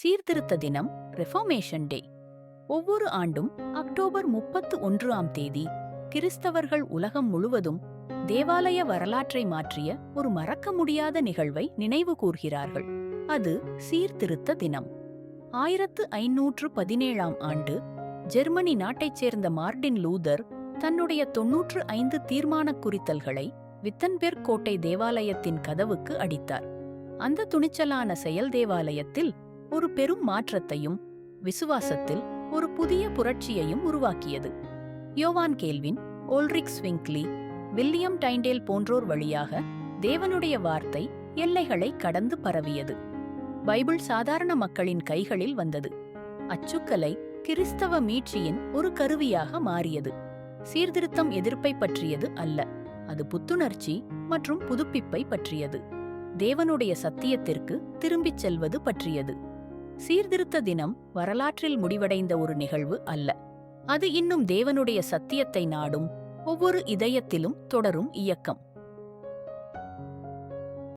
சீர்திருத்த தினம் ரெஃபர்மேஷன் டே ஒவ்வொரு ஆண்டும் அக்டோபர் முப்பத்து ஒன்று ஆம் தேதி கிறிஸ்தவர்கள் உலகம் முழுவதும் தேவாலய வரலாற்றை மாற்றிய ஒரு மறக்க முடியாத நிகழ்வை நினைவு கூர்கிறார்கள். அது சீர்திருத்த தினம். ஆயிரத்து ஐநூற்று பதினேழாம் ஆண்டு ஜெர்மனி நாட்டைச் சேர்ந்த மார்டின் லூதர் தன்னுடைய தொன்னூற்று ஐந்து தீர்மானக் குறித்தல்களை வித்தன்பெர்க் கோட்டை தேவாலயத்தின் கதவுக்கு அடித்தார். அந்த துணிச்சலான செயல் தேவாலயத்தில் ஒரு பெரும் மாற்றத்தையும் விசுவாசத்தில் ஒரு புதிய புரட்சியையும் உருவாக்கியது. யோவான் கேல்வின் ஓல்ரிக் ஸ்விங்க்லி வில்லியம் டைண்டேல் போன்றோர் வழியாக தேவனுடைய வார்த்தை எல்லைகளை கடந்து பரவியது. பைபிள் சாதாரண மக்களின் கைகளில் வந்தது. அச்சுக்கலை கிறிஸ்தவ மீட்சியின் ஒரு கருவியாக மாறியது. சீர்திருத்தம் எதிர்ப்பை பற்றியது அல்ல அது புத்துணர்ச்சி மற்றும் புதுப்பிப்பை பற்றியது. தேவனுடைய சத்தியத்திற்கு திரும்பிச் செல்வது பற்றியது. சீர்திருத்த தினம் வரலாற்றில் முடிவடைந்த ஒரு நிகழ்வு அல்ல. அது இன்னும் தேவனுடைய சத்தியத்தை நாடும் ஒவ்வொரு இதயத்திலும் தொடரும் இயக்கம்.